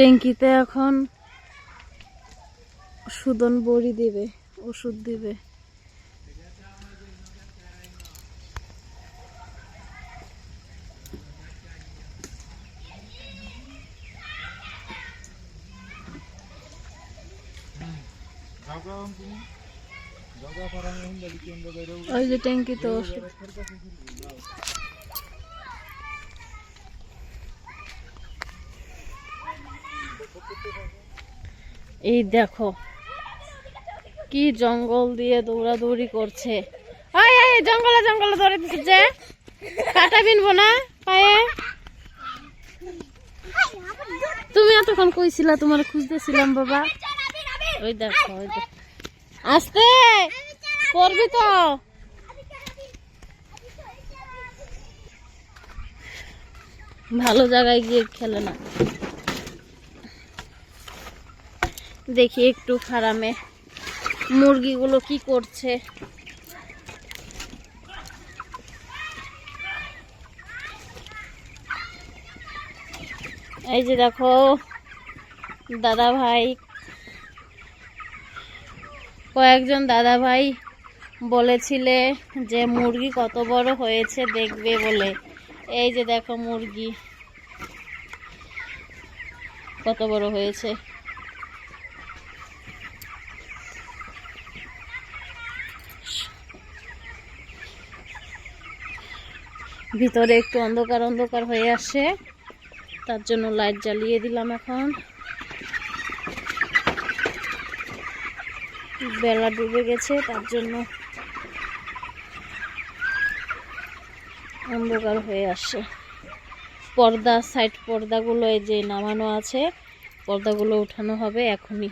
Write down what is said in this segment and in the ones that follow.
ট্যাঙ্কিতে এখন সুদন বড়ি দিবে ওষুধ দিবে। ওই যে ট্যাঙ্কিতে ওষুধ। এই দেখো, কি জঙ্গল দিয়ে দৌড়াদৌড়ি করছে। আয় জঙ্গলে জঙ্গলে ধরে দিচ্ছে কাটা বিনবো না? পায়ে তুমি এতক্ষণ কইছিলা, তোমার খুঁজতেছিলাম, বাবা। ওই দেখো ওই দেখো। আসতে পড়বি তো। ভালো জায়গায় গিয়ে খেলে না। দেখি একটু খারামে। মুরগিগুলো কি করছে? এই যে দেখো দাদা ভাই কয়েকজন দাদা ভাই বলেছিলে যে মুরগি কত বড় হয়েছে দেখবে বলে। এই যে দেখো মুরগি, কত বড় হয়েছে। ভিতরে একটু অন্ধকার অন্ধকার হয়ে আসে। তার জন্য লাইট জ্বালিয়ে দিলাম এখন। বেলা ডুবে গেছে, তার জন্য অন্ধকার হয়ে আসে। পর্দা সাইড পর্দাগুলো এই যে নামানো আছে, পর্দাগুলো উঠানো হবে এখনই।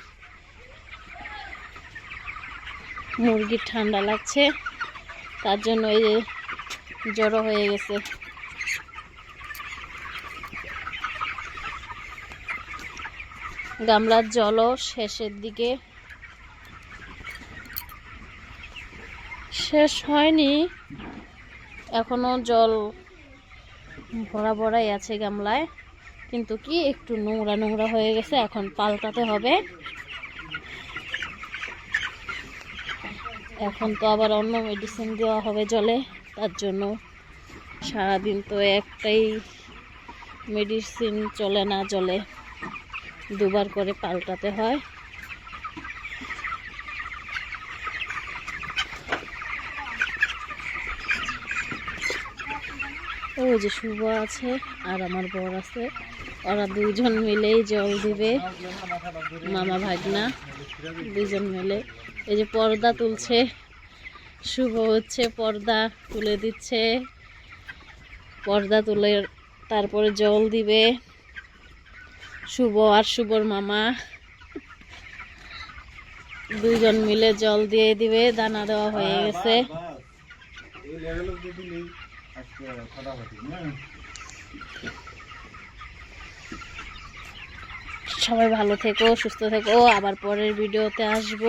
মুরগির ঠান্ডা লাগছে, তার জন্য এই যে জড়ো হয়ে গেছে। গামলার জলও শেষের দিকে শেষ হয়নি। এখনও জল ভরা ভরাই আছে গামলায়। কিন্তু কি একটু নোংরা নোংরা হয়ে গেছে, এখন পাল্টাতে হবে। এখন তো আবার অন্য মেডিসিন দেওয়া হবে জলে। তার জন্য সারাদিন তো একটাই মেডিসিন চলে না জলে দুবার করে পাল্টাতে হয়। ওই যে শুভ আছে, আর আমার বর আছে। ওরা দুজন মিলেই জল দিবে। মামা ভাগনা দুজন মিলে। এই যে পর্দা তুলছে। শুভ হচ্ছে পর্দা তুলে দিচ্ছে। পর্দা তুলে তারপরে জল দিবে। শুভ আর শুভর মামা। দুইজন মিলে জল দিয়ে দিবে দানা দেওয়া হয়ে গেছে। সবাই ভালো থেকো সুস্থ থেকো আবার পরের ভিডিওতে আসব।